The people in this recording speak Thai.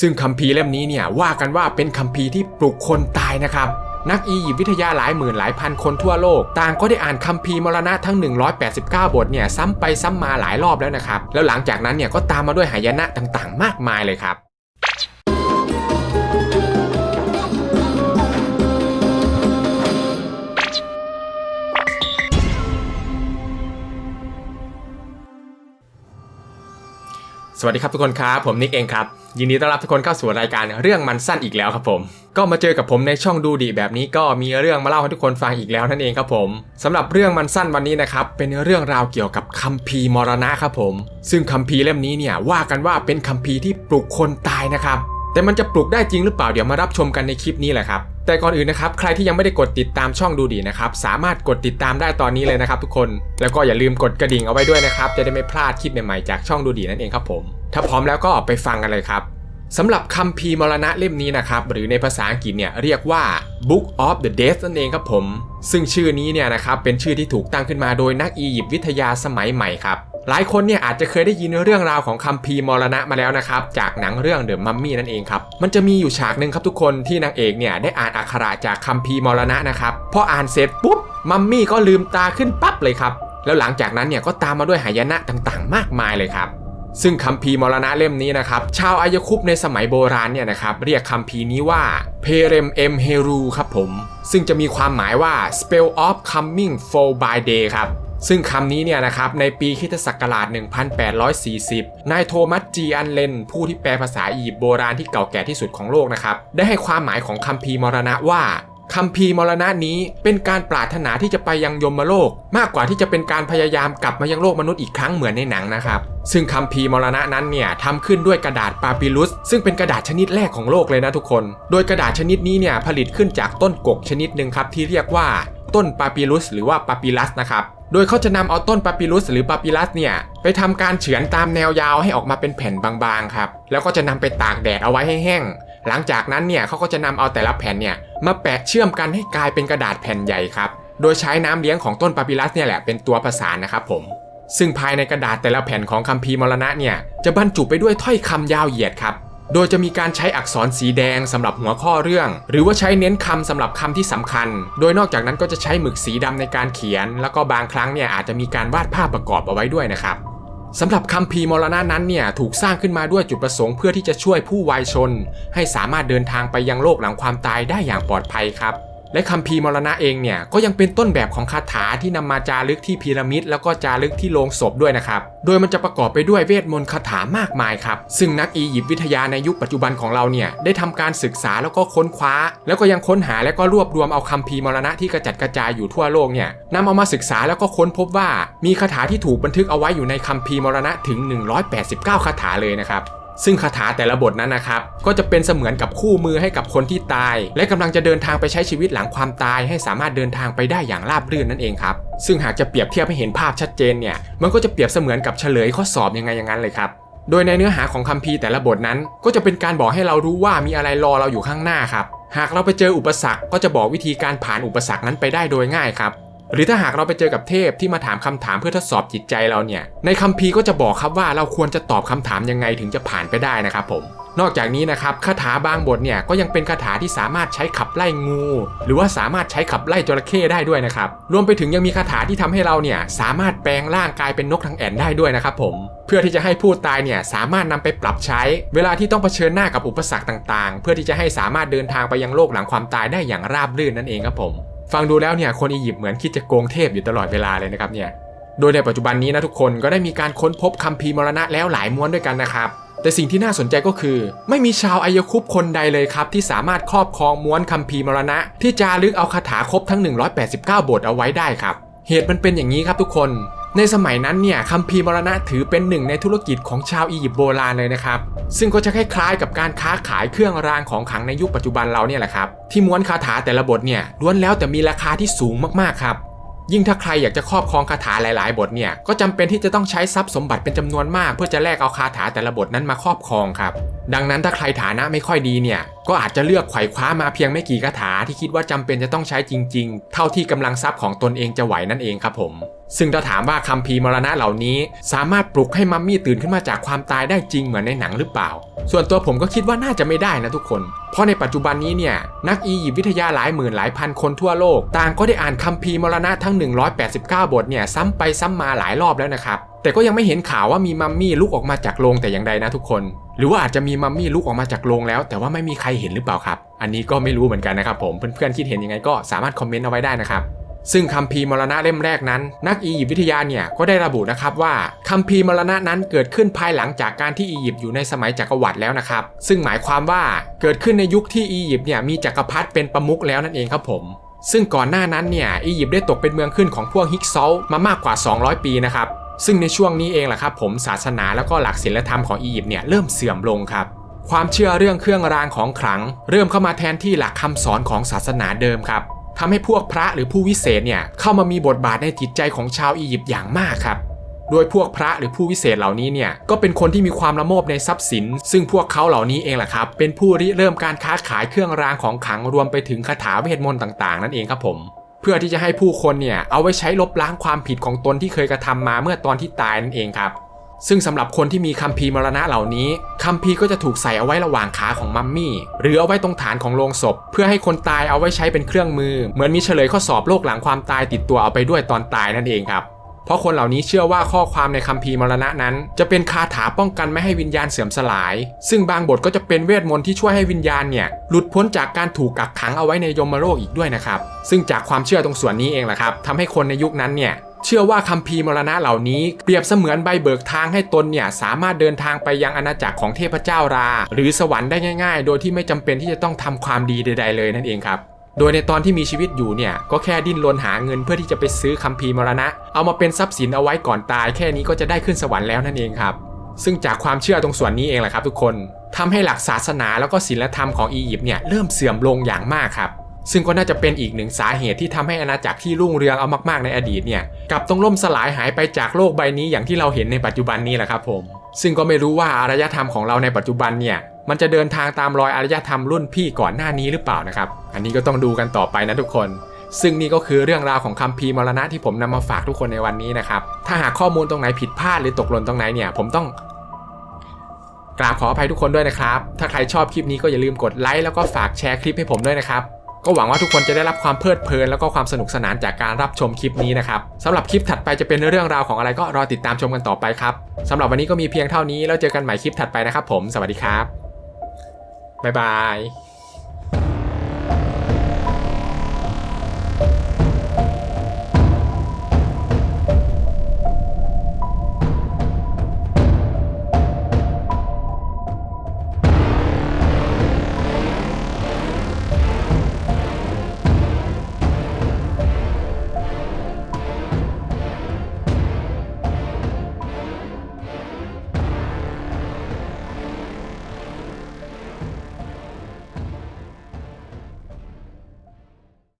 ซึ่งคัมภีร์เล่มนี้เนี่ยว่ากันว่าเป็นคัมภีร์ที่ปลุกคนตายนะครับนักอียิปต์วิทยาหลายหมื่นหลายพันคนทั่วโลก ต่างก็ได้อ่านคัมภีร์มรณะทั้ง 189 บทเนี่ยซ้ำไปซ้ำมาหลายรอบแล้วนะครับ แล้วหลังจากนั้นเนี่ยก็ตามมาด้วยหายนะต่างๆ มากมายเลยครับ สวัสดีครับทุกคนครับ ผมนิกเองครับ ยินดีต้อนรับทุกคนเข้าสู่รายการเรื่องมันสั้นอีกแล้วครับผม ก็มาเจอกับผมในช่องดูดีแบบนี้ก็มีเรื่องมาเล่าให้ทุกคนฟังอีกแล้วนั่นเองครับผมสำหรับเรื่องมันสั้นวันนี้นะครับ เป็นเรื่องราวเกี่ยวกับคัมภีร์มรณะครับผม ซึ่งคัมภีร์เล่มนี้เนี่ยว่ากันว่าเป็นคัมภีร์ที่ปลุกคนตายนะครับ แต่มันจะปลุกได้จริงหรือเปล่าเดี๋ยวมารับชมกันในคลิปนี้แหละครับแต่ก่อนอื่นนะครับใครที่ยังไม่ได้กดติดตามช่องดูดีนะครับสามารถกดติดตามได้ตอนนี้เลยนะครับทุกคนแล้วก็อย่าลืมกดกระดิ่งเอาไว้ด้วยนะครับจะได้ไม่พลาดคลิปใหม่ๆจากช่องดูดีนั่นเองครับผมถ้าพร้อมแล้วก็ไปฟังกันเลยครับสำหรับคัมภีร์มรณะเล่มนี้นะครับหรือในภาษาอังกฤษเนี่ยเรียกว่า Book of the Dead นั่นเองครับผม ซึ่งชื่อนี้เนี่ยนะครับเป็นชื่อที่ถูกตั้งขึ้นมาโดยนักอียิปต์วิทยาสมัยใหม่ครับ หลายคนเนี่ยอาจจะเคยได้ยินเรื่องราวของคัมภีร์มรณะมาแล้วนะครับจากหนังเรื่องเดอะมัมมี่นั่นเองครับมันจะมีอยู่ฉากหนึ่งครับทุกคนที่นางเอกเนี่ยได้อ่านอักขระจากคัมภีร์มรณะนะครับพออ่านเสร็จปุ๊บมัมมี่ก็ลืมตาขึ้นปั๊บเลยครับแล้วหลังจากนั้นเนี่ยก็ตามมาด้วยหายนะต่างๆ มากมายเลยครับซึ่งคัมภีร์มรณะเล่มนี้นะครับ ชาวอายคุปในสมัยโบราณเนี่ยนะครับ เรียกคัมภีร์นี้ว่าเพเรมเอมเฮรูครับผม ซึ่งจะมีความหมายว่า spell of coming for by day ครับ ซึ่งคำนี้เนี่ยนะครับในปีคิตศักราช 1840 นายโทมัสจีอันเลน ผู้ที่แปลภาษาอียิปต์โบราณที่เก่าแก่ที่สุดของโลกนะครับ ได้ให้ความหมายของคัมภีมรณะว่าคัมภีมรณะนี้เป็นการปรารถนาที่จะไปยังยมโลก มากกว่าที่จะเป็นการพยายามกลับมายังโลกมนุษย์อีกครั้งเหมือนในหนังนะครับ ซึ่งคัมภีมรณะนั้นเนี่ยทำขึ้นด้วยกระดาษปาปิลุส ซึ่งเป็นกระดาษชนิดแรกของโลกเลยนะทุกคน โดยกระดาษชนิดนี้เนี่ยผลิตขึ้นจากต้นกกชนิดหนึ่งครับที่เรียกว่าต้นปาปิลุส หรือว่าปาปิลัสนะครับ โดยเขาจะนำเอาต้นปาปิลุสหรือปาปิลัสเนี่ยไปทำการเฉือนตามแนวยาวให้ออกมาเป็นแผ่นบางๆครับ แล้วก็จะนำไปตากแดดเอาไว้ให้แห้ง หลังจากนั้นเนี่ยเขาก็จะนำเอาแต่ละแผ่นเนี่ยมาแปะเชื่อมกันให้กลายเป็นกระดาษแผ่นใหญ่ครับ โดยใช้น้ำเลี้ยงของต้นปาปิลัสเนี่ยแหละเป็นตัวประสานนะครับผม ซึ่งภายในกระดาษแต่ละแผ่นของคัมภีร์มรณะเนี่ยจะบรรจุไปด้วยถ้อยคำยาวเหยียดครับ โดยจะมีการใช้อักษรสีแดงสำหรับหัวข้อเรื่อง หรือว่าใช้เน้นคำสำหรับคำที่สำคัญ โดยนอกจากนั้นก็จะใช้หมึกสีดำในการเขียน แล้วก็บางครั้งเนี่ยอาจจะมีการวาดภาพประกอบเอาไว้ด้วยนะครับสำหรับคัมภีร์มรณะนั้นเนี่ยถูกสร้างขึ้นมาด้วยจุดประสงค์เพื่อที่จะช่วยผู้วายชน ให้สามารถเดินทางไปยังโลกหลังความตายได้อย่างปลอดภัยครับ และคัมภีร์มรณะเองเนี่ยก็ยังเป็นต้นแบบของคาถาที่นำมาจารึกที่พีระมิดแล้วก็จารึกที่โลงศพด้วยนะครับ โดยมันจะประกอบไปด้วยเวทมนต์คาถามากมายครับ ซึ่งนักอียิปต์วิทยาในยุคปัจจุบันของเราเนี่ยได้ทำการศึกษาแล้วก็ค้นคว้า แล้วก็ยังค้นหาและก็รวบรวมเอาคัมภีร์มรณะที่กระจัดกระจายอยู่ทั่วโลกเนี่ยนำเอามาศึกษาแล้วก็ค้นพบว่ามีคาถาที่ถูกบันทึกเอาไว้อยู่ในคัมภีร์มรณะถึง 189 คาถาเลยนะครับ ซึ่งคาถาแต่ละบทนั้นนะครับ ก็จะเป็นเสมือนกับคู่มือให้กับคนที่ตาย และกำลังจะเดินทางไปใช้ชีวิตหลังความตาย ให้สามารถเดินทางไปได้อย่างราบรื่นนั่นเองครับ ซึ่งหากจะเปรียบเทียบให้เห็นภาพชัดเจนเนี่ยมันก็จะเปรียบเสมือนกับเฉลยข้อสอบยังไงอย่างนั้นเลยครับโดยในเนื้อหาของคัมภีร์แต่ละบทนั้น ก็จะเป็นการบอกให้เรารู้ว่ามีอะไรรอเราอยู่ข้างหน้าครับ หากเราไปเจออุปสรรคก็จะบอกวิธีการผ่านอุปสรรคนั้นไปได้โดยง่ายครับ หรือถ้าหากเราไปเจอกับเทพที่มาถามคำถามเพื่อทดสอบจิตใจเราเนี่ย ในคัมภีร์ก็จะบอกครับว่าเราควรจะตอบคำถามยังไงถึงจะผ่านไปได้นะครับผม นอกจากนี้นะครับคาถาบางบทเนี่ยก็ยังเป็นคาถาที่สามารถใช้ขับไล่งู หรือว่าสามารถใช้ขับไล่จระเข้ได้ด้วยนะครับ รวมไปถึงยังมีคาถาที่ทำให้เราเนี่ยสามารถแปลงร่างกายเป็นนกทางแอ่นได้ด้วยนะครับผมเพื่อที่จะให้ผู้ตายเนี่ยสามารถนำไปปรับใช้ เวลาที่ต้องเผชิญหน้ากับอุปสรรคต่างๆ เพื่อที่จะให้สามารถเดินทางไปยังโลกหลังความตายได้อย่างราบรื่นนั่นเองครับผม ฟังดูแล้วเนี่ยคนอียิปต์เหมือนคิดจะโกงเทพอยู่ตลอดเวลาเลยนะครับเนี่ยโดยในปัจจุบันนี้นะทุกคนก็ได้มีการค้นพบคัมภีร์มรณะแล้วหลายม้วนด้วยกันนะครับแต่สิ่งที่น่าสนใจก็คือ ไม่มีชาวอายคุปคนใดเลยครับ ที่สามารถครอบครองม้วนคัมภีร์มรณะ ที่จารึกเอาคาถาครบทั้ง 189 บทเอาไว้ได้ครับ เหตุมันเป็นอย่างนี้ครับทุกคน ในสมัยนั้นเนี่ยคัมภีร์มรณะถือเป็นหนึ่งในธุรกิจของชาวอียิปต์โบราณเลยนะครับ ซึ่งก็จะคล้ายๆกับการค้าขายเครื่องรางของขลังในยุคปัจจุบันเราเนี่ยแหละครับ ที่ม้วนคาถาแต่ละบทเนี่ยล้วนแล้วแต่มีราคาที่สูงมากๆครับ ยิ่งถ้าใครอยากจะครอบครองคาถาหลาย ๆ บทเนี่ยก็จำเป็นที่จะต้องใช้ทรัพย์สมบัติเป็นจำนวนมาก เพื่อจะแลกเอาคาถาแต่ละบทนั้นมาครอบครองครับ ดังนั้นถ้าใครฐานะไม่ค่อยดีเนี่ย ก็อาจจะเลือกไขว่คว้ามาเพียงไม่กี่คาถาที่คิดว่าจำเป็นจะต้องใช้จริง ๆ เท่าที่กำลังทรัพย์ของตนเองจะไหวนั่นเองครับผม ซึ่งถ้าถามว่าคัมภีร์มรณะเหล่านี้ สามารถปลุกให้มัมมี่ตื่นขึ้นมาจากความตายได้จริงเหมือนในหนังหรือเปล่า ส่วนตัวผมก็คิดว่าน่าจะไม่ได้นะทุกคน เพราะในปัจจุบันนี้เนี่ยนักอียิปต์วิทยาหลายหมื่นหลายพันคนทั่วโลก ต่างก็ได้อ่านคัมภีร์มรณะทั้ง 189 บทเนี่ยซ้ำไปซ้ำมาหลายรอบแล้วนะครับ แต่ก็ยังไม่เห็นข่าวว่ามีมัมมี่ลุกออกมาจากโรงแต่อย่างใดนะทุกคน หรือว่าอาจจะมีมัมมี่ลุกออกมาจากโรงแล้ว แต่ว่าไม่มีใครเห็นหรือเปล่าครับ อันนี้ก็ไม่รู้เหมือนกันนะครับผม เพื่อนๆคิดเห็นยังไงก็สามารถคอมเมนต์เอาไว้ได้นะครับซึ่งคัมภีร์มรณะเล่มแรกนั้น นักอียิปต์วิทยาเนี่ยก็ได้ระบุนะครับว่าคัมภีร์มรณะนั้นเกิดขึ้นภายหลังจากการที่อียิปต์อยู่ในสมัยจักรวรรดิแล้วนะครับ ซึ่งหมายความว่าเกิดขึ้นในยุคที่อียิปต์เนี่ยมีจักรพรรดิเป็นประมุขแล้วนั่นเองครับผม ซึ่งก่อนหน้านั้นเนี่ยอียิปต์ได้ตกเป็นเมืองขึ้นของพวกฮิกซอลมามากกว่า 200 ปีนะครับ ซึ่งในช่วงนี้เองแหละครับผมศาสนาแล้วก็หลักศีลธรรมของอียิปต์เนี่ยเริ่มเสื่อมลงครับ ความเชื่อเรื่องเครื่องรางของขลัง เริ่มเข้ามาแทนที่หลักคำสอนของศาสนาเดิมครับทำให้พวกพระหรือผู้วิเศษเนี่ยเข้ามามีบทบาทในจิตใจของชาวอียิปต์อย่างมากครับโดยพวกพระหรือผู้วิเศษเหล่านี้เนี่ยก็เป็นคนที่มีความละโมบในทรัพย์สิน ซึ่งพวกเขาเหล่านี้เองแหละครับ เป็นผู้ริเริ่มการค้าขายเครื่องรางของขลังรวมไปถึงคาถาเวทมนต์ต่างๆ นั่นเองครับผม เพื่อที่จะให้ผู้คนเนี่ยเอาไว้ใช้ลบล้างความผิดของตนที่เคยกระทำมาเมื่อตอนที่ตายนั่นเองครับ ซึ่งสำหรับคนที่มีคัมภีร์มรณะเหล่านี้คัมภีร์ก็จะถูกใส่เอาไว้ระหว่างขาของมัมมี่ หรือเอาไว้ตรงฐานของโลงศพ เพื่อให้คนตายเอาไว้ใช้เป็นเครื่องมือ เหมือนมีเฉลยข้อสอบโลกหลังความตายติดตัวเอาไปด้วยตอนตายนั่นเองครับ เพราะคนเหล่านี้เชื่อว่าข้อความในคัมภีร์มรณะนั้น จะเป็นคาถาป้องกันไม่ให้วิญญาณเสื่อมสลาย ซึ่งบางบทก็จะเป็นเวทมนต์ที่ช่วยให้วิญญาณเนี่ยหลุดพ้นจากการถูกกักขังเอาไว้ในยมโลกอีกด้วยนะครับ ซึ่งจากความเชื่อตรงส่วนนี้เองแหละครับทำให้คนในยุคนั้นเนี่ยเชื่อว่าคัมภีร์มรณะเหล่านี้เปรียบเสมือนใบเบิกทางให้ตนเนี่ยสามารถเดินทางไปยังอาณาจักรของเทพเจ้ารา หรือสวรรค์ได้ง่าย ๆ โดยที่ไม่จำเป็นที่จะต้องทำความดีใด ๆ เลยนั่นเองครับ โดยในตอนที่มีชีวิตอยู่เนี่ยก็แค่ดิ้นรนหาเงินเพื่อที่จะไปซื้อคัมภีร์มรณะ เอามาเป็นทรัพย์สินเอาไว้ก่อนตาย แค่นี้ก็จะได้ขึ้นสวรรค์แล้วนั่นเองครับ ซึ่งจากความเชื่อตรงส่วนนี้เองแหละครับ ทุกคนทำให้หลักศาสนาแล้วก็ศีลธรรมของอียิปต์เนี่ยเริ่มเสื่อมลงอย่างมากครับซึ่งก็น่าจะเป็นอีกหนึ่งสาเหตุที่ทำให้อาณาจักรที่รุ่งเรืองเอามากๆในอดีตเนี่ยกลับต้องล่มสลายหายไปจากโลกใบนี้อย่างที่เราเห็นในปัจจุบันนี้แหละครับผม ซึ่งก็ไม่รู้ว่าอารยธรรมของเราในปัจจุบันเนี่ย มันจะเดินทางตามรอยอารยธรรมรุ่นพี่ก่อนหน้านี้หรือเปล่านะครับ อันนี้ก็ต้องดูกันต่อไปนะทุกคน ซึ่งนี่ก็คือเรื่องราวของคัมภีร์มรณะที่ผมนำมาฝากทุกคนในวันนี้นะครับ ถ้าหากข้อมูลตรงไหนผิดพลาดหรือตกหล่นตรงไหนเนี่ย ผมต้องกราบขออภัยทุกคนด้วยนะครับ ถ้าใครชอบคลิปนี้ก็อย่าลืมกดไลค์แล้วก็ฝากแชร์คลิปให้ผมด้วยนะครับ ก็หวังว่าทุกคนจะได้รับความเพลิดเพลินแล้วก็ความสนุกสนานจากการรับชมคลิปนี้นะครับสำหรับคลิปถัดไปจะเป็นเรื่องราวของอะไรก็รอติดตามชมกันต่อไปครับสำหรับวันนี้ก็มีเพียงเท่านี้แล้วเจอกันใหม่คลิปถัดไปนะครับผม สวัสดีครับ บ๊ายบาย